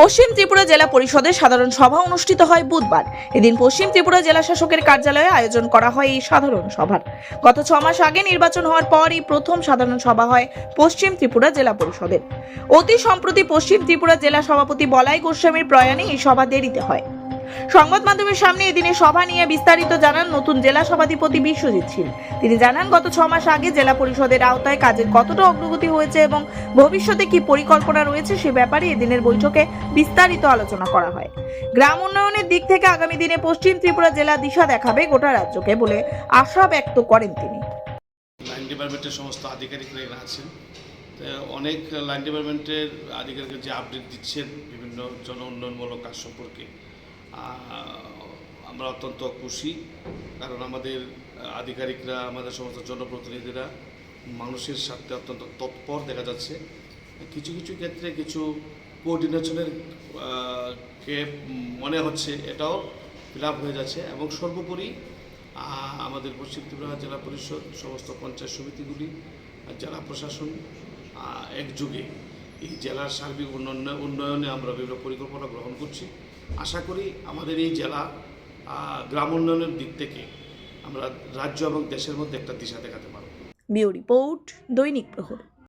পশ্চিম ত্রিপুরা জেলা পরিষদের সাধারণ সভা অনুষ্ঠিত হয় বুধবার। এদিন পশ্চিম ত্রিপুরা জেলা শাসকের কার্যালয়ে আয়োজন করা হয় এই সাধারণ সভার। গত ছ মাস আগে নির্বাচন হওয়ার পর এই প্রথম সাধারণ সভা হয় পশ্চিম ত্রিপুরা জেলা পরিষদের। অতি সম্প্রতি পশ্চিম ত্রিপুরা জেলা সভাপতি বলাই গোস্বামীর প্রয়াণে এই সভা দেরিতে হয়। সংবাদ মাধ্যমের সামনে এদিনের সভা নিয়ে বিস্তারিত জানান নতুন জেলা সভাধিপতি বিশ্বজিৎ শীল। তিনি জানান, গত ছ মাস আগে জেলা পরিষদের আওতায় কাজের কতটা অগ্রগতি হয়েছে এবং ভবিষ্যতে কি পরিকল্পনা রয়েছে সে ব্যাপারে এদিনের বৈঠকে বিস্তারিত আলোচনা করা হয়। গ্রাম উন্নয়নের দিক থেকে আগামী দিনে পশ্চিম ত্রিপুরা জেলা দিশা দেখাবে গোটা রাজ্যকে বলে আশা ব্যক্ত করেন তিনি। লাইন ডিপার্টমেন্টের সমস্ত আধিকারিকরা এখানে আছেন। অনেক লাইন ডিপার্টমেন্টের আধিকারিকরা যে আপডেট দিচ্ছেন বিভিন্ন জন উন্নয়নমূলক কাজ সম্পর্কে আমরা অত্যন্ত খুশি, কারণ আমাদের আধিকারিকরা, আমাদের সমস্ত জনপ্রতিনিধিরা মানুষের স্বার্থে অত্যন্ত তৎপর দেখা যাচ্ছে। কিছু কিছু ক্ষেত্রে কিছু কোঅর্ডিনেশনের কে মনে হচ্ছে এটাও ফিল হয়ে যাচ্ছে এবং সর্বোপরি আমাদের পশ্চিম ত্রিপুরা জেলা পরিষদ, সমস্ত পঞ্চায়েত সমিতিগুলি, জেলা প্রশাসন একযোগে এই জেলার সার্বিক উন্নয়ন উন্নয়নে আমরা বিভিন্ন পরিকল্পনা গ্রহণ করছি। আশা করি আমাদের এই জেলা গ্রাম উন্নয়নের দিক থেকে আমরা রাজ্য এবং দেশের মধ্যে একটা দিশা দেখাতে পারব। বিউ রিপোর্ট দৈনিক প্রহর।